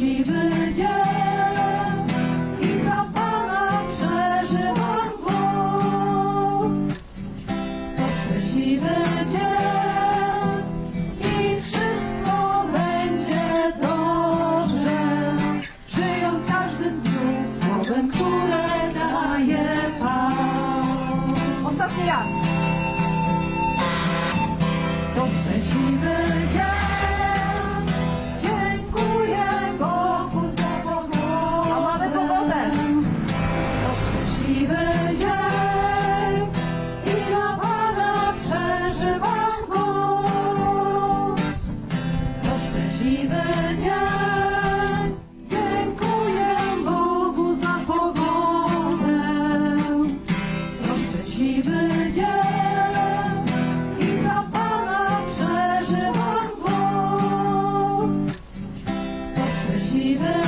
She believes. prawdziwy dzień. Dziękuję Bogu za pogodę. To szczęśliwy dzień i dla Pana przeżywam go. To szczęśliwy